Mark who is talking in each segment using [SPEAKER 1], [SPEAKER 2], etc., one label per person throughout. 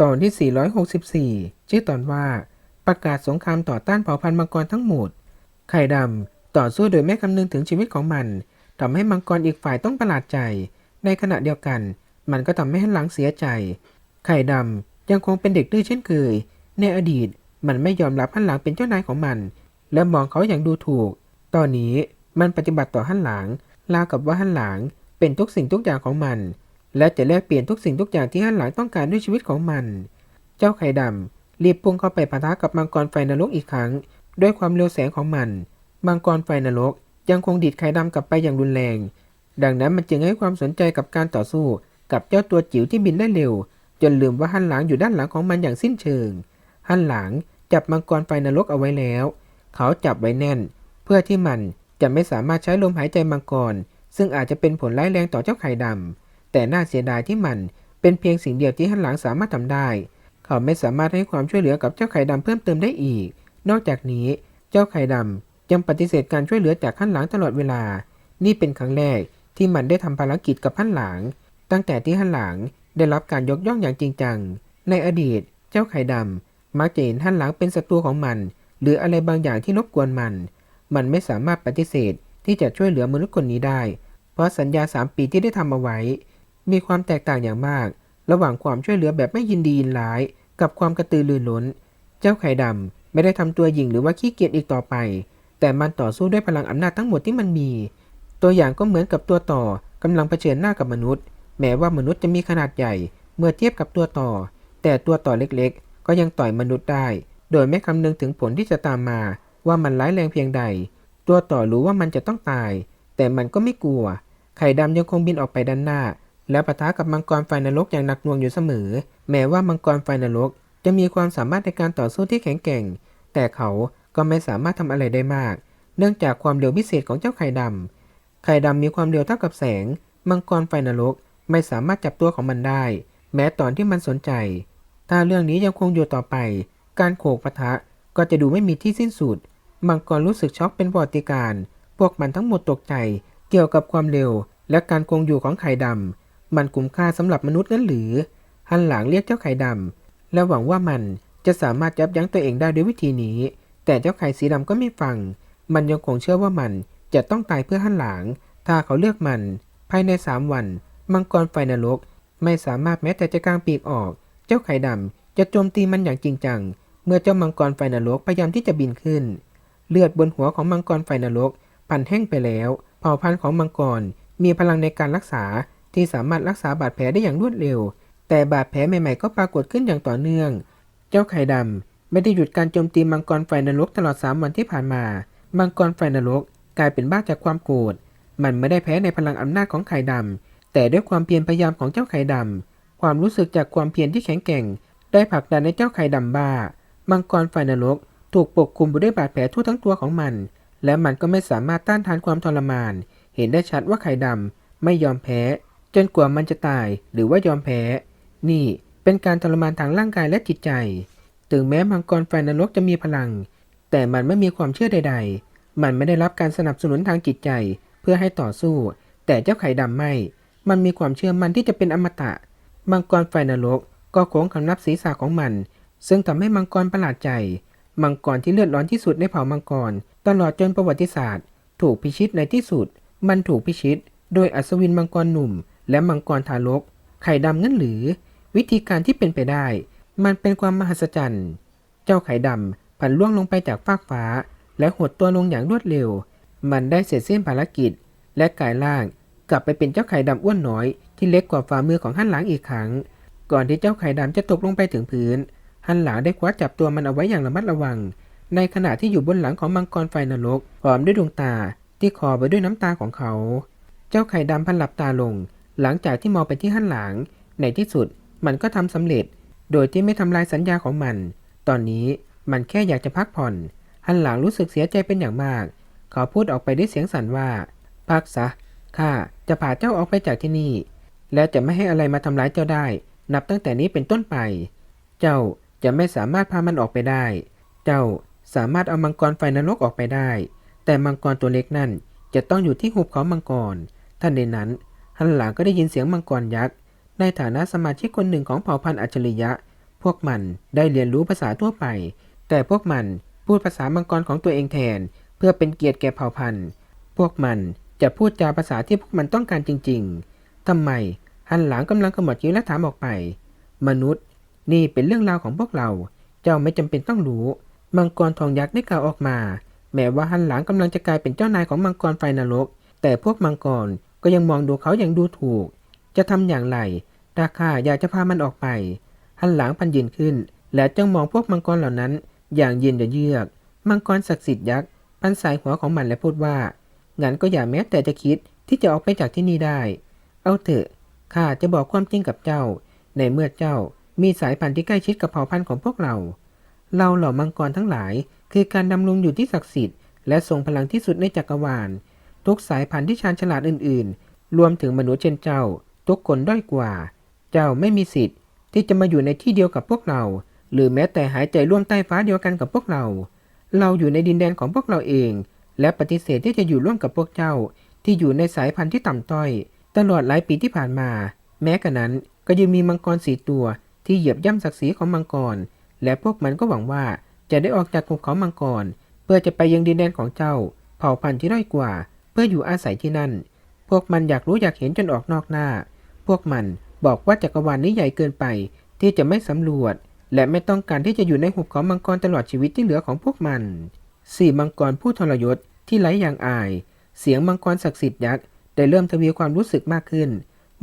[SPEAKER 1] ตอนที่ 464 ชื่อตอนว่า ประกาศสงครามต่อต้านเผ่าพันธุ์มังกรทั้งหมด ไข่ดำต่อสู้โดยไม่คำนึงถึงชีวิตของมันทำให้มังกรอีกฝ่ายต้องประหลาดใจ ในขณะเดียวกัน มันก็ทำให้หลังเสียใจ ไข่ดำยังคงเป็นเด็กดื้อเช่นเคย ในอดีตมันไม่ยอมรับฮันหลังเป็นเจ้านายของมัน และมองเขาอย่างดูถูก ตอนนี้มันปฏิบัติต่อฮันหลังราวกับว่าฮันหลังเป็นทุกสิ่งทุกอย่างของมัน และจะแลกเปลี่ยนทุกสิ่งทุกอย่างที่ฮันหลังต้องการด้วยชีวิตของมัน เจ้าไข่ดำรีบพุ่งเข้าไปปะทะกับมังกรไฟนรกอีกครั้ง ด้วยความเร็วแสงของมัน มังกรไฟนรกยังคงดีดไข่ดำกลับไปอย่างรุนแรง ดังนั้นมันจึงให้ความสนใจกับการต่อสู้ กับเจ้าตัวจิ๋วที่บินได้เร็ว จนลืมว่าฮันหลังอยู่ด้านหลังของมันอย่างสิ้นเชิง ฮันหลังจับมังกรไฟนรกเอาไว้แล้ว เขาจับไว้แน่น เพื่อที่มันจะไม่สามารถใช้ลมหายใจมังกร ซึ่งอาจจะเป็นผลร้ายแรงต่อเจ้าไข่ดำ แต่น่าเสียดายที่มันเป็นเพียงสิ่งเดียวที่ฮันหลังสามารถทำได้ เขาไม่สามารถให้ความช่วยเหลือกับเจ้าไข่ดำเพิ่มเติมได้อีก นอกจากนี้เจ้าไข่ดำยังปฏิเสธการช่วยเหลือจากฮันหลังตลอดเวลา นี่เป็นครั้งแรกที่มันได้ทำภารกิจกับฮันหลัง ตั้งแต่ที่ฮันหลังได้รับการยกย่องอย่างจริงจัง ในอดีต เจ้าไข่ดำมักจะเห็นฮันหลังเป็นศัตรูของมัน หรืออะไรบางอย่างที่รบกวนมัน มันไม่สามารถปฏิเสธที่จะช่วยเหลือมนุษย์คนนี้ได้ เพราะสัญญาสามปีที่ได้ทำเอาไว้ มีความแตกต่างอย่างมาก ระหว่างความช่วยเหลือแบบไม่ยินดียินร้าย กับความกระตือรือร้น เจ้าไข่ดำไม่ได้ทำตัวหยิ่งหรือว่าขี้เกียจอีกต่อไป แต่มันต่อสู้ด้วยพลังอำนาจทั้งหมดที่มันมี ตัวอย่างก็เหมือนกับตัวต่อกำลังเผชิญหน้ากับมนุษย์ แม้ว่ามนุษย์จะมีขนาดใหญ่เมื่อเทียบกับตัวต่อ แต่ตัวต่อเล็กๆ ก็ยังต่อยมนุษย์ได้ โดยไม่คำนึงถึงผลที่จะตามมาว่ามันร้ายแรงเพียงใด ตัวต่อรู้ว่ามันจะต้องตาย แต่มันก็ไม่กลัว ไข่ดำยังคงบินออกไปด้านหน้า แล้วปะทะกับมังกรไฟนรกอย่างหนักหน่วงอยู่เสมอ แม้ว่ามังกรไฟนรกจะมีความสามารถในการต่อสู้ที่แข็งแกร่ง แต่เขาก็ไม่สามารถทำอะไรได้มาก เนื่องจากความเร็วพิเศษของเจ้าไข่ดำไข่ดำมีความเร็วเท่ากับแสง มังกรไฟนรกไม่สามารถจับตัวของมันได้ แม้ตอนที่มันสนใจ ถ้าเรื่องนี้ยังคงอยู่ต่อไป การโขกปะทะก็จะดูไม่มีที่สิ้นสุด มังกรรู้สึกช็อกเป็นปรติการ พวกมันทั้งหมดตกใจเกี่ยวกับความเร็วและการคงอยู่ของไข่ดำ มันคุ้มค่าสำหรับมนุษย์นั้นหรือ หันหลังเรียกเจ้าไข่ดำและหวังว่ามันจะสามารถยับยั้งตัวเองได้ด้วยวิธีนี้ แต่เจ้าไข่สีดำก็ไม่ฟัง มันยังคงเชื่อว่ามันจะต้องตายเพื่อหันหลัง ถ้าเขาเลือกมัน ภายในสามวัน มังกรไฟนรก ไม่สามารถแม้แต่จะกางปีกออก เจ้าไข่ดำจะโจมตีมันอย่างจริงจัง เมื่อเจ้ามังกรไฟนรกพยายามที่จะบินขึ้น เลือดบนหัวของมังกรไฟนรกปั่นแห้งไปแล้ว เผ่าพันธุ์ของมังกรมีพลังในการรักษา ที่สามารถรักษาบาดแผลได้อย่างรวดเร็ว แต่บาดแผลใหม่ๆก็ปรากฏขึ้นอย่างต่อเนื่อง เจ้าไข่ดำไม่ได้หยุดการโจมตีมังกรไฟนรกตลอด 3 วันที่ผ่านมา มังกรไฟนรกกลายเป็นบ้าจากความโกรธ มันไม่ได้แพ้ในพลังอำนาจของไข่ดำแต่ด้วยความเพียรพยายามของเจ้าไข่ดำความรู้สึกจากความเพียรที่แข็งแกร่ง ได้ผลักดันให้เจ้าไข่ดำบ้า มังกรไฟนรกถูกปกคลุมไปด้วยบาดแผลทั่วทั้งตัวของมัน และมันก็ไม่สามารถต้านทานความทรมาน เห็นได้ชัดว่าไข่ดำไม่ยอมแพ้ จนกว่ามันจะตายหรือว่ายอมแพ้ นี่เป็นการทรมานทางร่างกายและจิตใจ ถึงแม้มังกรไฟนรกจะมีพลัง แต่มันไม่มีความเชื่อใด ๆ มันไม่ได้รับการสนับสนุนทางจิตใจเพื่อให้ต่อสู้ แต่เจ้าไข่ดำไม่ มันมีความเชื่อมันที่จะเป็นอมตะ มังกรไฟนรกก็โค้งคำนับศีรษะของมัน ซึ่งทำให้มังกรประหลาดใจ มังกรที่เลือดร้อนที่สุดในเผ่ามังกร ตลอดจนประวัติศาสตร์ ถูกพิชิตในที่สุด มันถูกพิชิต โดยอัศวินมังกรหนุ่ม และมังกรทารก ไข่ดำงั้นหรือ วิธีการที่เป็นไปได้ มันเป็นความมหัศจรรย์ เจ้าไข่ดำผันล่วงลงไปจากฟากฟ้า และหดตัวลงอย่างรวดเร็ว มันได้เสร็จสิ้นภารกิจ และกลายร่างกลับไปเป็นเจ้าไข่ดำอ้วนน้อย ที่เล็กกว่าฝ่ามือของฮั่นหลางอีกครั้ง ก่อนที่เจ้าไข่ดำจะตกลงไปถึงพื้น ฮั่นหลางได้คว้าจับตัวมันเอาไว้อย่างระมัดระวัง ในขณะที่อยู่บนหลังของมังกรไฟนรกพร้อมด้วยดวงตาที่คอไปด้วยน้ำตาของเขา เจ้าไข่ดำพันหลับตาลง หลังจากที่มองไปที่ฮั่นหลางในที่สุดมันก็ทำสำเร็จ โดยที่ไม่ทำลายสัญญาของมัน ตอนนี้มันแค่อยากจะพักผ่อนฮันหลังรู้สึกเสียใจเป็นอย่างมาก เขาพูดออกไปด้วยเสียงสั่นว่า พักซะ ข้าจะพาเจ้าออกไปจากที่นี่ และจะไม่ให้อะไรมาทำร้ายเจ้าได้ นับตั้งแต่นี้เป็นต้นไป เจ้าจะไม่สามารถพามันออกไปได้ เจ้าสามารถเอามังกรไฟนรกออกไปได้ แต่มังกรตัวเล็กนั่นจะต้องอยู่ที่หุบเขามังกรท่านในนั้น ฮันหลังก็ได้ยินเสียงมังกรยักษ์ ในฐานะสมาชิกคนหนึ่งของเผ่าพันธุ์อัจฉริยะ พวกมันได้เรียนรู้ภาษาทั่วไป แต่พวกมันพูดภาษามังกรของตัวเองแทน เพื่อเป็นเกียรติแก่เผ่าพันธุ์ พวกมันจะพูดจาภาษาที่พวกมันต้องการจริง ๆ ทำไมหันหลังกำลังขมวดคิ้วและถามออกไป มนุษย์ นี่เป็นเรื่องราวของพวกเรา เจ้าไม่จำเป็นต้องรู้ มังกรทองยักษ์ได้กล่าวออกมา แม้ว่าหันหลังกำลังจะกลายเป็นเจ้านายของมังกรไฟนรก แต่พวกมังกร ก็ยังมองดูเขาอย่างดูถูก จะทำอย่างไรถ้าข้าอยากจะพามันออกไป หันหลังพันยืนขึ้น และจ้องมองพวกมังกรเหล่านั้น อย่างเย็นเยือก มังกรศักดิ์สิทธิ์ยักษ์พันสายหัวของมันและพูดว่างั้นก็อย่าแม้แต่จะคิดที่จะออกไปจากที่นี่ได้ เอาเถอะข้าจะบอกความจริงกับเจ้า ในเมื่อเจ้ามีสายพันธุ์ที่ใกล้ชิดกับเผ่าพันธุ์ของพวกเรา เราเหล่ามังกรทั้งหลาย คือการดำรงอยู่ที่ศักดิ์สิทธิ์และทรงพลังที่สุดในจักรวาล ทุกสายพันธุ์ที่ชาญฉลาดอื่นๆ รวมถึงมนุษย์เช่นเจ้า ทุกคนด้อยกว่า เจ้าไม่มีสิทธิ์ ที่จะมาอยู่ในที่เดียวกับพวกเรา หรือแม้แต่หายใจร่วมใต้ฟ้าเดียวกันกับพวกเรา เราอยู่ในดินแดนของพวกเราเอง และปฏิเสธที่จะอยู่ร่วมกับพวกเจ้า ที่อยู่ในสายพันธุ์ที่ต่ำต้อย ตลอดหลายปีที่ผ่านมา แม้กระนั้นก็ยังมีมังกรสีตัวที่เหยียบย่ำศักดิ์ศรีของมังกร และพวกมันก็หวังว่าจะได้ออกจากกลุ่มเขามังกร เพื่อจะไปยังดินแดนของเจ้า เผ่าพันธุ์ที่ด้อยกว่า พื่ออยู่อาศัยที่นั่น พวกมันอยากรู้อยากเห็นจนออกนอกหน้า พวกมันบอกว่าจักรวาลนี้ใหญ่เกินไป ที่จะไม่สำรวจ และไม่ต้องการที่จะอยู่ในหุบเขามังกรตลอดชีวิตที่เหลือของพวกมันสี่มังกรผู้ทรยศที่ไร้อย่างอาย เสียงมังกรศักดิ์สิทธิ์ยักษ์ได้เริ่มทวีความรู้สึกมากขึ้น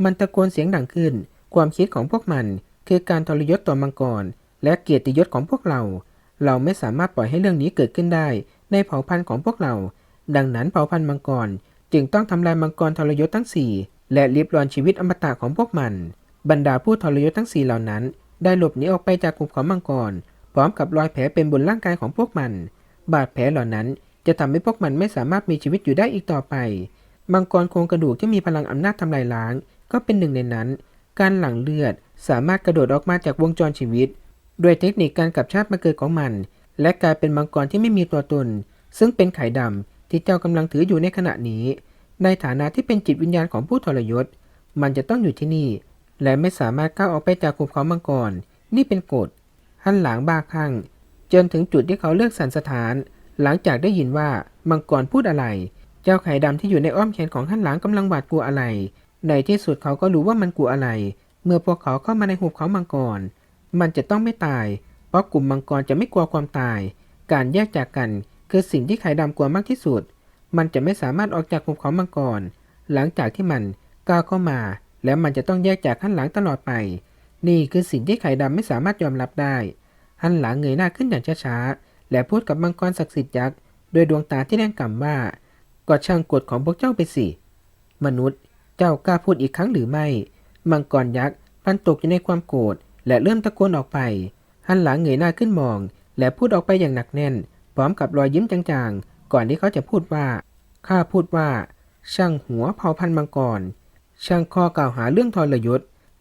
[SPEAKER 1] มันตะโกนเสียงดังขึ้น ความคิดของพวกมันคือการทรยศต่อมังกร และเกียรติยศของพวกเรา เราไม่สามารถปล่อยให้เรื่องนี้เกิดขึ้นได้ ในเผ่าพันธุ์ของพวกเรา ดังนั้นเผ่าพันธุ์มังกรจึงต้องทำลายมังกรทรยศทั้งสี่และลิบรอนชีวิตอมตะของพวกมัน บรรดาผู้ทรยศทั้งสี่เหล่านั้น ได้หลบหนีออกไปจากกลุ่มของมังกร พร้อมกับรอยแผลเป็นบนร่างกายของพวกมัน บาดแผลเหล่านั้นจะทำให้พวกมันไม่สามารถมีชีวิตอยู่ได้อีกต่อไป มังกรโครงกระดูกที่มีพลังอำนาจทำลายล้าง ก็เป็นหนึ่งในนั้น การหลั่งเลือดสามารถกระโดดออกมาจากวงจรชีวิต ด้วยเทคนิคการกลับชาติมาเกิดของมัน และกลายเป็นมังกรที่ไม่มีตัวตน ซึ่งเป็นไข่ดำ ที่เจ้ากำลังถืออยู่ในขณะนี้ ในฐานะที่เป็นจิตวิญญาณของผู้ทรยศ มันจะต้องอยู่ที่นี่ และไม่สามารถก้าวออกไปจากกลุ่มของมังกร นี่เป็นกฎหันหลังบ้าคลั่งจนถึงจุดที่เขาเลือกสันสถาน หลังจากได้ยินว่ามังกรพูดอะไร เจ้าไข่ดำที่อยู่ในอ้อมแขนของหันหลังกำลังหวาดกลัวอะไร ในที่สุดเขาก็รู้ว่ามันกลัวอะไร เมื่อพวกเขาเข้ามาในหุบเขามังกร มันจะต้องไม่ตาย เพราะกลุ่มมังกรจะไม่กลัวความตาย การแยกจากกัน คือสิ่งที่ไข่ดำกลัวมากที่สุด มันจะไม่สามารถออกจากหุบเขามังกร หลังจากที่มันก้าวเข้ามา แล้วมันจะต้องแยกจากหันหลังตลอดไป นี่คือสิ่งที่ไข่ดำไม่สามารถยอมรับได้หันหลังเงยหน้าขึ้นอย่างช้าๆ และพูดกับมังกรศักดิ์สิทธิ์ยักษ์ด้วยดวงตาที่แดงก่ำว่าก็ช่างกฎของพวกเจ้าไปสิ มนุษย์ เจ้ากล้าพูดอีกครั้งหรือไม่ มังกรยักษ์พันตกอยู่ในความโกรธและเริ่มตะโกนออกไป หันหลังเงยหน้าขึ้นมอง และพูดออกไปอย่างหนักแน่น ร้อมกับรอยยิ้มจางๆ ก่อนที่เขาจะพูดว่า ข้าพูดว่า ช่างหัวเผ่าพันธุ์มังกร ช่างข้อกล่าวหาเรื่องทรยศ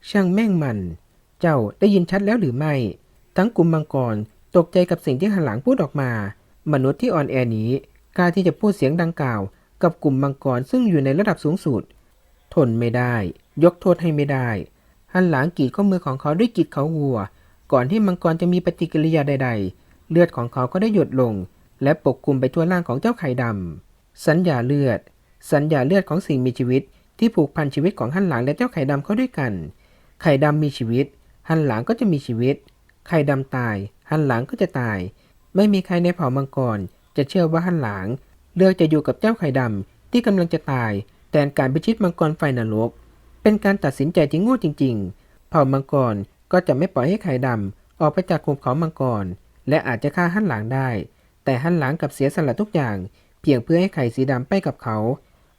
[SPEAKER 1] ช่างแม่งมัน เจ้าได้ยินชัดแล้วหรือไม่ ทั้งกลุ่มมังกรตกใจกับสิ่งที่หันหลังพูดออกมา มนุษย์ที่อ่อนแอนี้กล้าที่จะพูดเสียงดังกล่าว กับกลุ่มมังกรซึ่งอยู่ในระดับสูงสุด ทนไม่ได้ ยกโทษให้ไม่ได้ หันหลังกีดข้อมือของเขาด้วยกีดเขาวัว ก่อนที่มังกรจะมีปฏิกิริยาใด ๆ เลือดของเขาก็ได้หยดลง และปกคลุมไปทั่วร่างของเจ้าไข่ดำสัญญาเลือด สัญญาเลือดของสิ่งมีชีวิต ที่ผูกพันชีวิตของหันหลังและเจ้าไข่ดำเข้าด้วยกัน ไข่ดำมีชีวิตหันหลังก็จะมีชีวิต ไข่ดำตายหันหลังก็จะตาย ไม่มีใครในเผ่ามังกร จะเชื่อว่าหันหลังเลือกจะอยู่กับเจ้าไข่ดำที่กำลังจะตายแทนการพิชิตมังกรไฟนรก เป็นการตัดสินใจที่โง่จริง ๆ เผ่ามังกรก็จะไม่ปล่อยให้ไข่ดำออกไปจากกลุ่มเขามังกร และอาจจะฆ่าหันหลังได้ แต่หันหลังกับเสียสละทุกอย่าง เพียงเพื่อให้ไข่สีดำไปกับเขา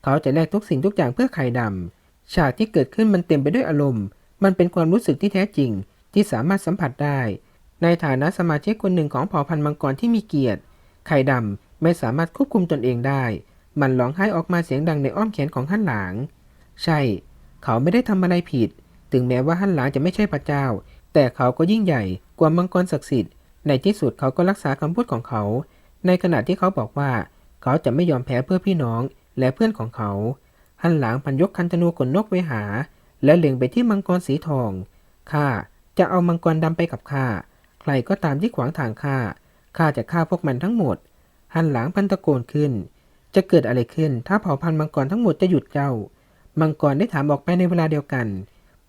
[SPEAKER 1] เขาจะแลกทุกสิ่งทุกอย่างเพื่อไข่ดำฉากที่เกิดขึ้นมันเต็มไปด้วยอารมณ์ มันเป็นความรู้สึกที่แท้จริง ที่สามารถสัมผัสได้ ในฐานะสมาชิกคนหนึ่งของเผ่าพันธุ์มังกรที่มีเกียรติ ไข่ดำไม่สามารถควบคุมตนเองได้ มันร้องไห้ออกมาเสียงดังในอ้อมแขนของฮั่นหลาง ใช่ เขาไม่ได้ทำอะไรผิด ถึงแม้ว่าฮั่นหลางจะไม่ใช่พระเจ้า แต่เขาก็ยิ่งใหญ่กว่ามังกรศักดิ์สิทธิ์ ในที่สุดเขาก็รักษาคำพูดของเขา ในขณะที่เขาบอกว่า เขาจะไม่ยอมแพ้เพื่อพี่น้องและเพื่อนของเขาฮันหลางพันยกคันธนูขนนกไว้หา และเล็งไปที่มังกรสีทอง ข้าจะเอามังกรดำไปกับข้า ใครก็ตามที่ขวางทางข้า ข้าจะฆ่าพวกมันทั้งหมด หันหลังพันตะโกนขึ้น จะเกิดอะไรขึ้น ถ้าเผ่าพันธุ์มังกรทั้งหมดจะหยุดเจ้า มังกรได้ถามออกไปในเวลาเดียวกัน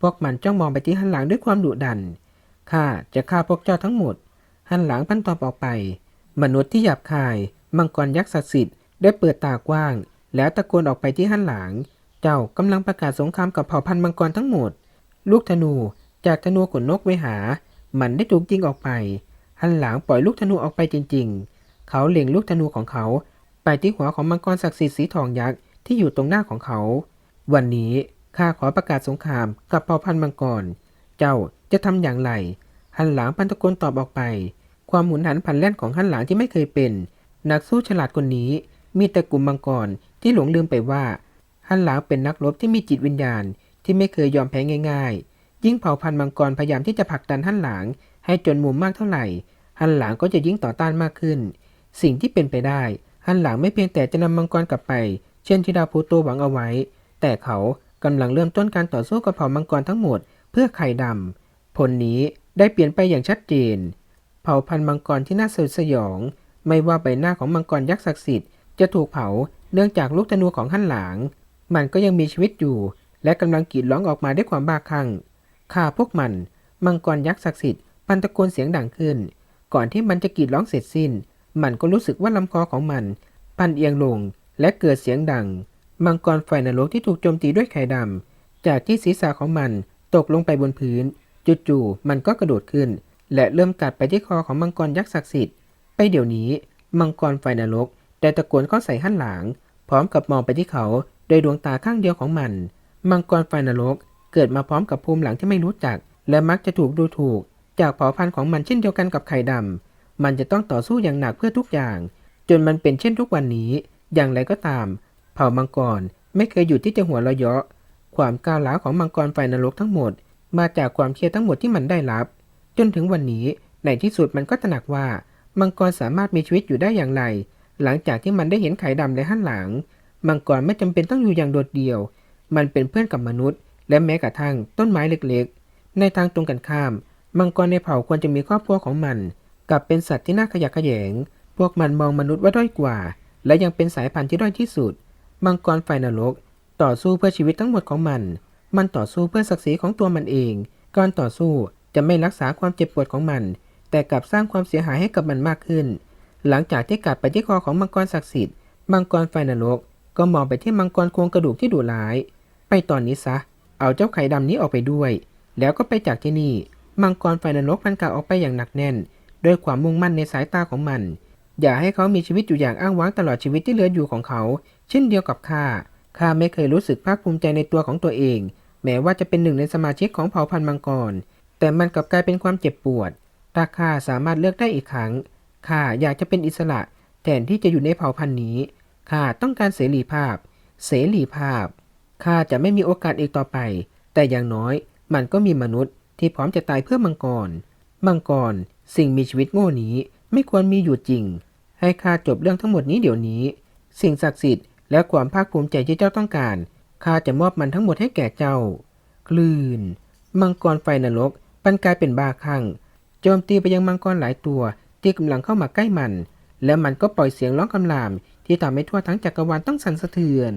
[SPEAKER 1] พวกมันจ้องมองไปที่หันหลังด้วยความดุดัน ข้าจะฆ่าพวกเจ้าทั้งหมด หันหลังพันตอบออกไป มนุษย์ที่หยาบคาย มังกรยักษ์ศักดิ์สิทธิ์ได้เปิดตากว้าง แล้วตะโกนออกไปที่หันหลัง เจ้ากำลังประกาศสงครามกับเผ่าพันธุ์มังกรทั้งหมด ลูกธนูจากธนูขนนกไว้หา มันได้ถูกยิงออกไป หันหลังปล่อยลูกธนูออกไปจริง ๆ เขาเล็งลูกธนูของเขา ไปที่หัวของมังกรศักดิ์สิทธิ์สีทองยักษ์ที่อยู่ตรงหน้าของเขา วันนี้ข้าขอประกาศสงครามกับเผ่าพันธุ์มังกร เจ้าจะทำอย่างไร หันหลังปันตะโกนตอบออกไป ความหมุนหันผันแล่นของหันหลังที่ไม่เคยเป็น นักสู้ฉลาดคนนี้ มีแต่กลุ่มมังกรที่หลงลืมไปว่าหันหลังเป็นนักรบที่มีจิตวิญญาณที่ไม่เคยยอมแพ้ง่าย ๆ ยิ่งเผ่าพันธุ์มังกรพยายามที่จะผลักดันหันหลังให้จนมุมมากเท่าไหร่หันหลังก็จะยิ่งต่อต้านมากขึ้น สิ่งที่เป็นไปได้หันหลังไม่เพียงแต่จะนำมังกรกลับไป เช่นที่ดาวพลูโตหวังเอาไว้ แต่เขากำลังเริ่มต้นการต่อสู้กับเผ่ามังกรทั้งหมด เพื่อไข่ดำผลนี้ได้เปลี่ยนไปอย่างชัดเจนาพันธุ์มังกรที่น่าสยดสยอง ไม่ว่าใบหน้าของมังกรยักษ์ศักดิ์สิทธิ์จะถูกเผาเนื่องจากลูกธนูของหันหลังมันก็ยังมีชีวิตอยู่ และกำลังกรีดร้องออกมาด้วยความบ้าคลั่งฆ่าพวกมัน มังกรยักษ์ศักดิ์สิทธิ์ปันตะโกนเสียงดังขึ้น ก่อนที่มันจะกรีดร้องเสร็จสิ้น มันก็รู้สึกว่าลำคอของมันปันเอียงลงและเกิดเสียงดัง มังกรไฟนรกที่ถูกโจมตีด้วยไข่ดำจากที่ศีรษะของมันตกลงไปบนพื้น จู่ๆมันก็กระโดดขึ้น และเริ่มกัดไปที่คอของมังกรยักษ์ศักดิ์สิทธิ์ ไปเดี๋ยวนี้ มังกรไฟนรกได้ตะโกนเข้าใส่หันหลัง พร้อมกับมองไปที่เขาโดยดวงตาข้างเดียวของมัน มังกรไฟนรกเกิดมาพร้อมกับภูมิหลังที่ไม่รู้จัก และมักจะถูกดูถูก จากเผ่าพันธุ์ของมันเช่นเดียวกันกับไข่ดำ มันจะต้องต่อสู้อย่างหนักเพื่อทุกอย่าง จนมันเป็นเช่นทุกวันนี้ อย่างไรก็ตาม เผ่ามังกรไม่เคยหยุดที่จะหัวเราะเยาะ ความก้าวร้าวของมังกรไฟนรกทั้งหมด มาจากความเครียดทั้งหมดที่มันได้รับ จนถึงวันนี้ในที่สุดมันก็ตระหนักว่า มังกรสามารถมีชีวิตอยู่ได้อย่างไร หลังจากที่มันได้เห็นไข่ดำในหันหลัง มังกรไม่จำเป็นต้องอยู่อย่างโดดเดี่ยว มันเป็นเพื่อนกับมนุษย์ และแม้กระทั่งต้นไม้เล็กๆ ในทางตรงกันข้าม มังกรในเผ่าควรจะมีครอบครัวของมันกลับเป็นสัตว์ที่น่าขยะแขยง พวกมันมองมนุษย์ว่าด้อยกว่า และยังเป็นสายพันธุ์ที่ด้อยที่สุด มังกรไฟนรก ต่อสู้เพื่อชีวิตทั้งหมดของมัน มันต่อสู้เพื่อศักดิ์ศรีของตัวมันเอง การต่อสู้ จะไม่รักษาความเจ็บปวดของมัน แต่กลับสร้างความเสียหายให้กับมันมากขึ้น หลังจากที่กัดไปที่คอของมังกรศักดิ์สิทธิ์มังกรไฟนรก ก็มองไปที่มังกรโครงกระดูกที่ดุร้าย ไปตอนนี้ซะ เอาเจ้าไข่ดำนี้ออกไปด้วย แล้วก็ไปจากที่นี่ มังกรไฟนรกพันกาออกไปอย่างหนักแน่น ด้วยความมุ่งมั่นในสายตาของมัน อย่าให้เขามีชีวิตอยู่อย่างอ้างว้างตลอดชีวิตที่เหลืออยู่ของเขา เช่นเดียวกับข้า ข้าไม่เคยรู้สึกภาคภูมิใจในตัวของตัวเอง แม้ว่าจะเป็นหนึ่งในสมาชิกของเผ่าพันธุ์มังกร แต่มันกลับกลายเป็นความเจ็บปวด ถ้าข้าสามารถเลือกได้อีกครั้ง ข้าอยากจะเป็นอิสระแทนที่จะอยู่ในเผ่าพันธุ์นี้ ข้าต้องการเสรีภาพ เสรีภาพ ข้าจะไม่มีโอกาสอีกต่อไป แต่อย่างน้อยมันก็มีมนุษย์ที่พร้อมจะตายเพื่อมังกร มังกร สิ่งมีชีวิตโง่นี้ไม่ควรมีอยู่จริง ให้ข้าจบเรื่องทั้งหมดนี้เดี๋ยวนี้ สิ่งศักดิ์สิทธิ์และความภาคภูมิใจที่เจ้าต้องการ ข้าจะมอบมันทั้งหมดให้แก่เจ้า คลื่น มังกรไฟนรก ปันกลายเป็นบ้าคลั่งโจมตีไปยังมังกรหลายตัว ที่กำลังเข้ามาใกล้มัน แล้วมันก็ปล่อยเสียงร้องคำราม ที่ทำให้ทั่วทั้งจักรวาลต้องสั่นสะเทือน